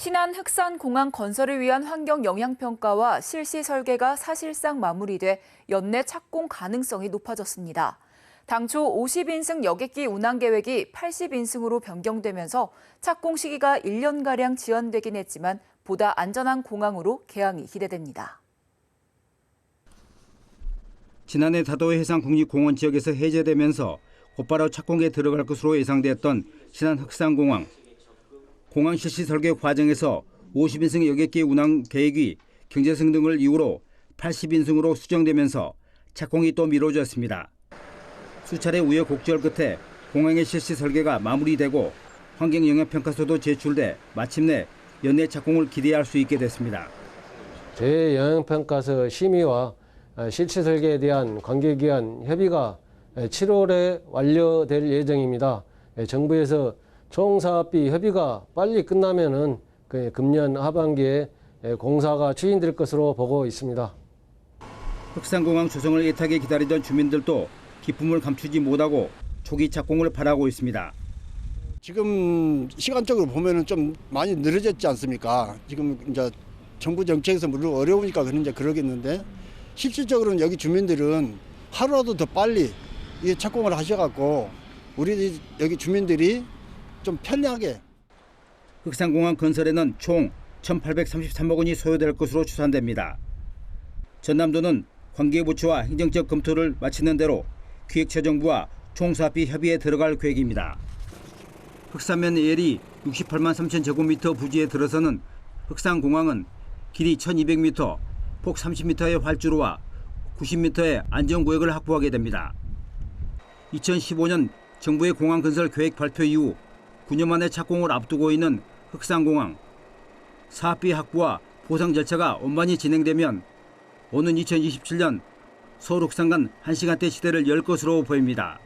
신안 흑산공항 건설을 위한 환경 영향평가와 실시 설계가 사실상 마무리돼 연내 착공 가능성이 높아졌습니다. 당초 50인승 여객기 운항 계획이 80인승으로 변경되면서 착공 시기가 1년가량 지연되긴 했지만 보다 안전한 공항으로 개항이 기대됩니다. 지난해 다도 해상 국립공원 지역에서 해제되면서 곧바로 착공에 들어갈 것으로 예상됐던 신안 흑산공항. 공항 실시 설계 과정에서 50인승 여객기 운항 계획이 경제성 등을 이유로 80인승으로 수정되면서 착공이 또 미뤄졌습니다. 수차례 우여곡절 끝에 공항의 실시 설계가 마무리되고 환경 영향 평가서도 제출돼 마침내 연내 착공을 기대할 수 있게 됐습니다. 재영향평가서 심의와 어, 실시 설계에 대한 관계기관 협의가 7월에 완료될 예정입니다. 예, 정부에서 총사업비 협의가 빨리 끝나면은 그 금년 하반기에 예, 공사가 추진될 것으로 보고 있습니다. 흑산공항 조성을 애타게 기다리던 주민들도 기쁨을 감추지 못하고 초기 착공을 바라고 있습니다. 지금 시간적으로 보면은 좀 많이 늘어졌지 않습니까? 지금 이제 정부 정책에서 물론 어려우니까 그런 이제 그러겠는데 실질적으로는 여기 주민들은 하루라도 더 빨리 이 착공을 하셔갖고 우리 여기 주민들이 좀 편리하게 흑산공항 건설에는 총 1,833억 원이 소요될 것으로 추산됩니다. 전남도는 관계부처와 행정적 검토를 마치는 대로 기획처정부와 총사업비 협의에 들어갈 계획입니다. 흑산면 L이 68만 3천 제곱미터 부지에 들어서는 흑산공항은 길이 1,200m, 폭 30m의 활주로와 90m의 안전구역을 확보하게 됩니다. 2015년 정부의 공항 건설 계획 발표 이후 9년 만에 착공을 앞두고 있는 흑산공항. 사업비 확보와 보상 절차가 원만히 진행되면 오는 2027년 서울 흑산 간 1시간대 시대를 열 것으로 보입니다.